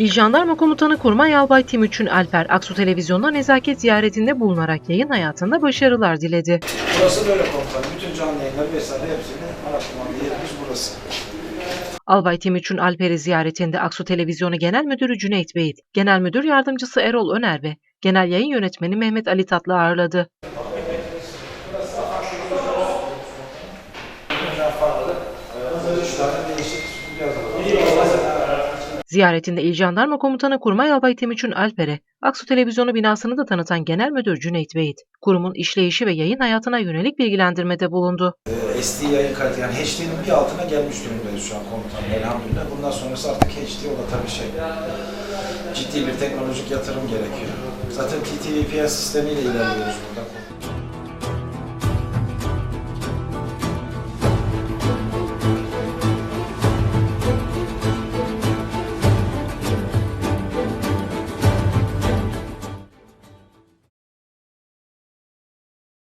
İl Jandarma Komutanı Kurmay Albay Timuçin Alper, Aksu Televizyonu'na nezaket ziyaretinde bulunarak yayın hayatında başarılar diledi. Burası böyle komutanım. Bütün canlı yayınları vesaire hepsini araştırmalı yerimiz burası. Albay Timuçin Alper'i ziyaretinde Aksu Televizyonu Genel Müdürü Cüneyt Beyit, Genel Müdür Yardımcısı Erol Öner ve Genel Yayın Yönetmeni Mehmet Ali Tatlı ağırladı. Üç tane değişik yazılı. Ziyaretinde İl Jandarma Komutanı Kurmay Albay Timuçin Alper'e Aksu Televizyonu binasını da tanıtan Genel Müdür Cüneyt Beyit, kurumun işleyişi ve yayın hayatına yönelik bilgilendirmede bulundu. Ee, SD yayın kalitesi yani HD'nin bir altına gelmiş durumdayız şu an komutanım elhamdülillah. Bundan sonrası artık HD o da tabii şey ciddi bir teknolojik yatırım gerekiyor. Zaten TTVPS sistemiyle ilerliyoruz burada.